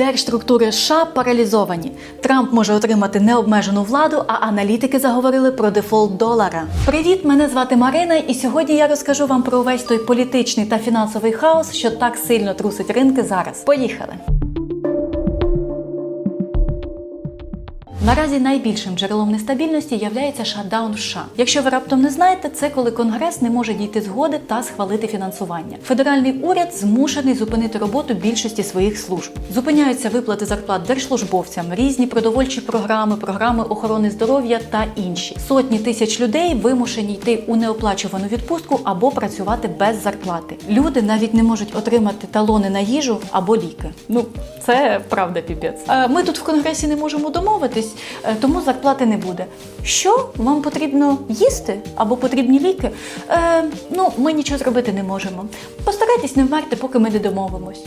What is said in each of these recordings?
Держструктури США паралізовані. Трамп може отримати необмежену владу, а аналітики заговорили про дефолт долара. Привіт, мене звати Марина, і сьогодні я розкажу вам про увесь той політичний та фінансовий хаос, що так сильно трусить ринки зараз. Поїхали! Наразі найбільшим джерелом нестабільності являється шатдаун в США. Якщо ви раптом не знаєте, це коли Конгрес не може дійти згоди та схвалити фінансування. Федеральний уряд змушений зупинити роботу більшості своїх служб. Зупиняються виплати зарплат держслужбовцям, різні продовольчі програми, програми охорони здоров'я та інші. Сотні тисяч людей вимушені йти у неоплачувану відпустку або працювати без зарплати. Люди навіть не можуть отримати талони на їжу або ліки. Ну це правда піпець. Е, Ми тут в конгресі не можемо домовитись, е, тому зарплати не буде. Що вам потрібно їсти або потрібні ліки? Е, ну, ми нічого зробити не можемо. Постарайтесь не вмерти, поки ми не домовимось.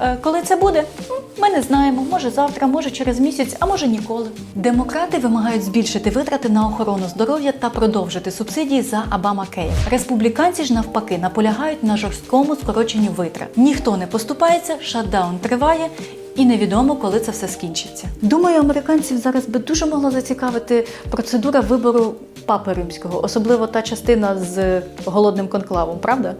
Е, Коли це буде, Ну, ми не знаємо. Може завтра, може через місяць, а може ніколи. Демократи вимагають збільшити витрати на охорону здоров'я та продовжити субсидії за Обама Кейр. Республіканці ж навпаки наполягають на жорсткому скороченні витрат. Ніхто не поступається, шатдаун триває. І невідомо, коли це все скінчиться. Думаю, американців зараз би дуже могла зацікавити процедура вибору папи римського, особливо та частина з голодним конклавом, правда?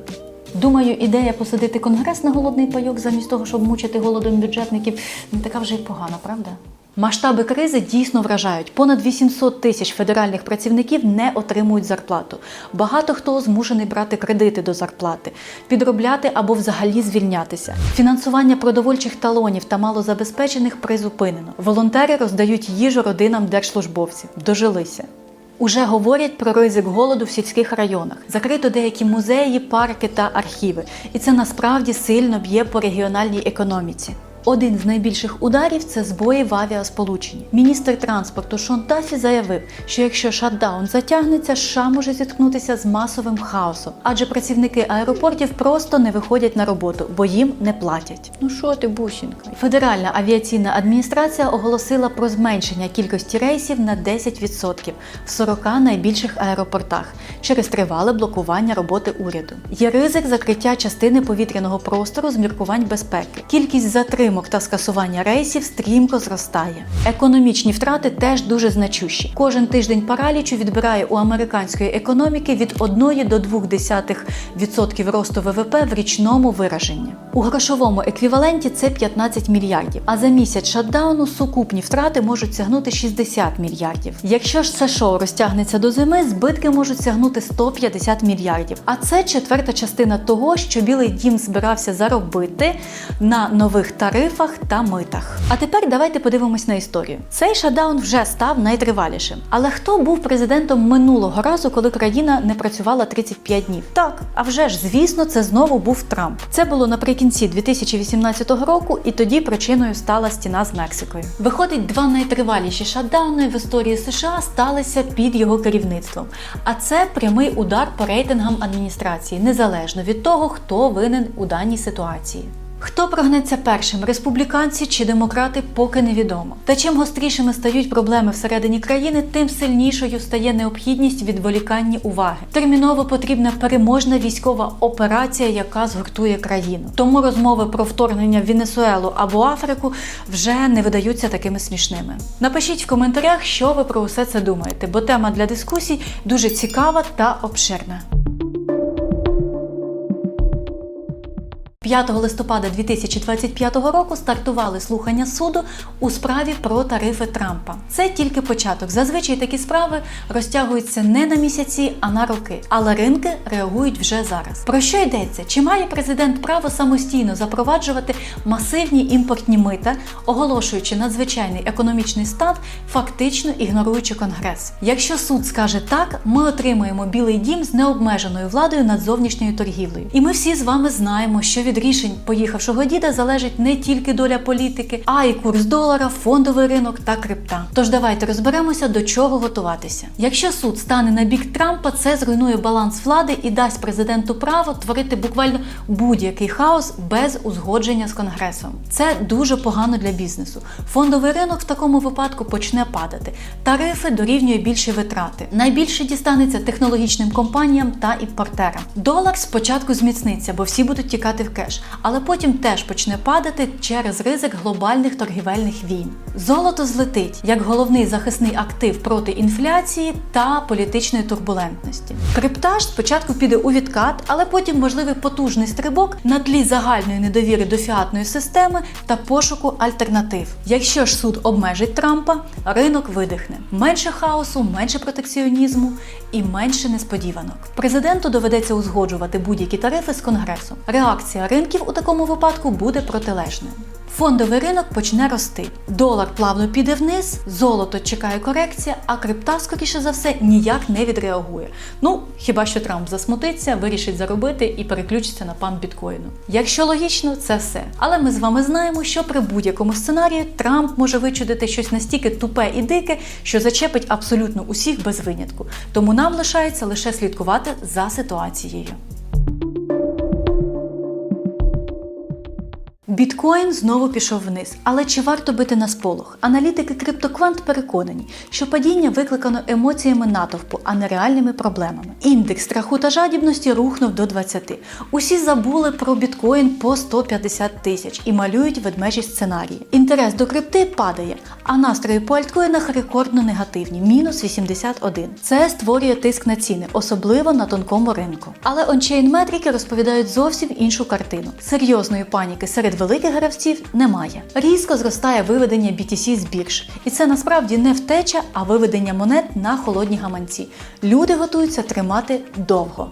Думаю, ідея посадити конгрес на голодний пайок замість того, щоб мучити голодом бюджетників, не така вже й погана, правда? Масштаби кризи дійсно вражають. Понад 800 тисяч федеральних працівників не отримують зарплату. Багато хто змушений брати кредити до зарплати, підробляти або взагалі звільнятися. Фінансування продовольчих талонів та малозабезпечених призупинено. Волонтери роздають їжу родинам держслужбовців. Дожилися. Уже говорять про ризик голоду в сільських районах. Закрито деякі музеї, парки та архіви. І це насправді сильно б'є по регіональній економіці. Один з найбільших ударів це збої в авіасполученні. Міністр транспорту Шон Тафі заявив, що якщо шатдаун затягнеться, США може зіткнутися з масовим хаосом, адже працівники аеропортів просто не виходять на роботу, бо їм не платять. Ну що ти, бусінка? Федеральна авіаційна адміністрація оголосила про зменшення кількості рейсів на 10% в 40 найбільших аеропортах через тривале блокування роботи уряду. Є ризик закриття частини повітряного простору з міркувань безпеки. Кількість затримок та скасування рейсів стрімко зростає. Економічні втрати теж дуже значущі. Кожен тиждень паралічу відбирає у американської економіки від 1 до 0,2% росту ВВП в річному вираженні. У грошовому еквіваленті це 15 мільярдів. А за місяць шатдауну сукупні втрати можуть сягнути 60 мільярдів. Якщо ж це шоу розтягнеться до зими, збитки можуть сягнути 150 мільярдів. А це четверта частина того, що Білий Дім збирався заробити на нових тарифах та митах. А тепер давайте подивимось на історію. Цей шатдаун вже став найтривалішим. Але хто був президентом минулого разу, коли країна не працювала 35 днів? Так, а вже ж, звісно, це знову був Трамп. Це було наприкінці 2018 року, і тоді причиною стала стіна з Мексикою. Виходить, два найтриваліші шатдауни в історії США сталися під його керівництвом. А це прямий удар по рейтингам адміністрації, незалежно від того, хто винен у даній ситуації. Хто прогнеться першим, республіканці чи демократи, поки невідомо. Та чим гострішими стають проблеми всередині країни, тим сильнішою стає необхідність відволікання уваги. Терміново потрібна переможна військова операція, яка згуртує країну. Тому розмови про вторгнення в Венесуелу або Африку вже не видаються такими смішними. Напишіть в коментарях, що ви про усе це думаєте, бо тема для дискусій дуже цікава та обширна. 5 листопада 2025 року стартували слухання суду у справі про тарифи Трампа. Це тільки початок. Зазвичай такі справи розтягуються не на місяці, а на роки. Але ринки реагують вже зараз. Про що йдеться? Чи має президент право самостійно запроваджувати масивні імпортні мита, оголошуючи надзвичайний економічний стан, фактично ігноруючи конгрес? Якщо суд скаже так, ми отримаємо білий дім з необмеженою владою над зовнішньою торгівлею. І ми всі з вами знаємо, що від рішень поїхавшого діда залежить не тільки доля політики, а й курс долара, фондовий ринок та крипта. Тож давайте розберемося, до чого готуватися. Якщо суд стане на бік Трампа, це зруйнує баланс влади і дасть президенту право творити буквально будь-який хаос без узгодження з конгресом. Це дуже погано для бізнесу. Фондовий ринок в такому випадку почне падати. Тарифи дорівнює більші витрати. Найбільше дістанеться технологічним компаніям та імпортерам. Долар спочатку зміцниться, бо всі будуть тікати в кеш. Креш, але потім теж почне падати через ризик глобальних торгівельних війн. Золото злетить як головний захисний актив проти інфляції та політичної турбулентності. Криптаж спочатку піде у відкат, але потім можливий потужний стрибок на тлі загальної недовіри до фіатної системи та пошуку альтернатив. Якщо ж суд обмежить Трампа, ринок видихне. Менше хаосу, менше протекціонізму і менше несподіванок. Президенту доведеться узгоджувати будь-які тарифи з конгресом. Реакція ринків у такому випадку буде протилежною. Фондовий ринок почне рости. Долар плавно піде вниз, золото чекає корекція, а крипта, скоріше за все, ніяк не відреагує. Ну, хіба що Трамп засмутиться, вирішить заробити і переключиться на пан біткоїну. Якщо логічно, це все. Але ми з вами знаємо, що при будь-якому сценарії Трамп може вичудити щось настільки тупе і дике, що зачепить абсолютно усіх без винятку. Тому нам лишається лише слідкувати за ситуацією. Біткоін знову пішов вниз, але чи варто бити на сполох? Аналітики CryptoQuant переконані, що падіння викликано емоціями натовпу, а не реальними проблемами. Індекс страху та жадібності рухнув до 20. Усі забули про біткоін по 150 тисяч і малюють ведмежі сценарії. Інтерес до крипти падає, а настрої по альткоїнах рекордно негативні мінус 81. Це створює тиск на ціни, особливо на тонкому ринку. Але ончейн метрики розповідають зовсім іншу картину. Серйозної паніки серед великих гравців немає. Різко зростає виведення BTC з бірж. І це насправді не втеча, а виведення монет на холодні гаманці. Люди готуються тримати довго.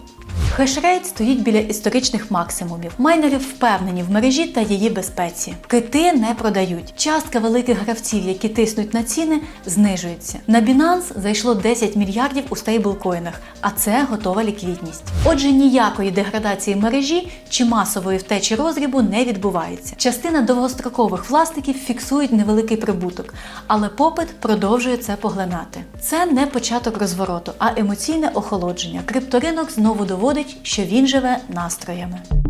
Хешрейт стоїть біля історичних максимумів. Майнери впевнені в мережі та її безпеці. Кити не продають. Частка великих гравців, які тиснуть на ціни, знижується. На Binance зайшло 10 мільярдів у стейблкоїнах, а це готова ліквідність. Отже, ніякої деградації мережі чи масової втечі розрібу не відбувається. Частина довгострокових власників фіксують невеликий прибуток, але попит продовжує це поглинати. Це не початок розвороту, а емоційне охолодження. Крипторинок знову доводить, що він живе настроями.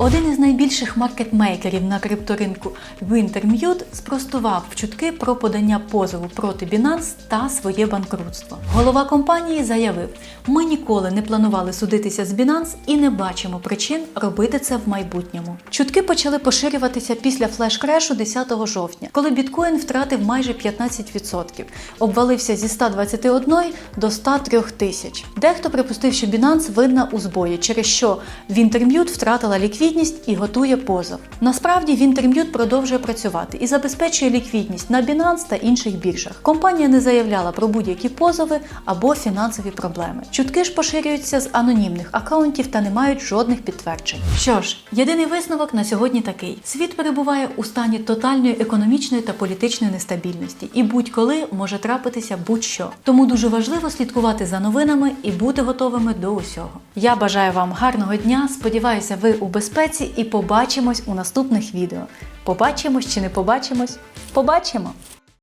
Один із найбільших маркетмейкерів на крипторинку Wintermute спростував чутки про подання позову проти Binance та своє банкрутство. Голова компанії заявив: ми ніколи не планували судитися з Binance і не бачимо причин робити це в майбутньому. Чутки почали поширюватися після флеш-крешу 10 жовтня, коли біткоін втратив майже 15%, обвалився зі 121 до 103 тисяч. Дехто припустив, що Binance винна у збої, через що Wintermute втратила ліквідність і готує позов. Насправді Wintermute продовжує працювати і забезпечує ліквідність на Binance та інших біржах. Компанія не заявляла про будь-які позови або фінансові проблеми. Чутки ж поширюються з анонімних акаунтів та не мають жодних підтверджень. Що ж, єдиний висновок на сьогодні такий: світ перебуває у стані тотальної економічної та політичної нестабільності, і будь-коли може трапитися будь-що. Тому дуже важливо слідкувати за новинами і бути готовими до усього. Я бажаю вам гарного дня. Сподіваюся, ви у безпеці і побачимось у наступних відео. Побачимось чи не побачимось? Побачимо!